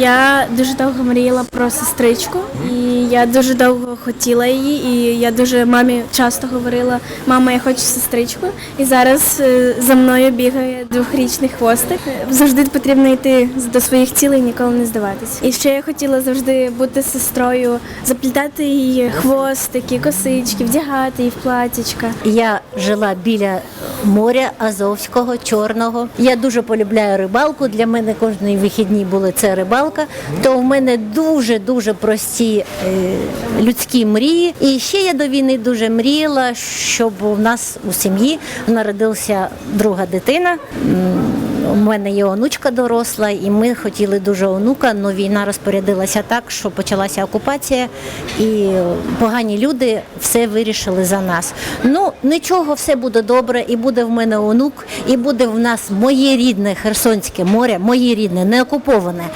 Я дуже довго мріяла про сестричку, і я дуже довго хотіла її. І я дуже мамі часто говорила: мама, я хочу сестричку. І зараз е, за мною бігає двохрічний хвостик. Завжди потрібно йти до своїх цілей, ніколи не здаватись. І ще я хотіла завжди бути сестрою, заплітати її хвостики, косички, вдягати її в платічка. Я жила біля моря Азовського, Чорного. Я дуже полюбляю рибалку. Для мене кожні вихідні були це рибалка. То в мене дуже дуже прості е, людські мрії. І ще я до війни дуже мріяла, щоб у нас у сім'ї народилася друга дитина. Мене є онучка доросла, і ми хотіли дуже онука, але війна розпорядилася так, що почалася окупація, і погані люди все вирішили за нас. Ну нічого, все буде добре, і буде в мене онук, і буде в нас моє рідне Херсонське море, моє рідне, не окуповане.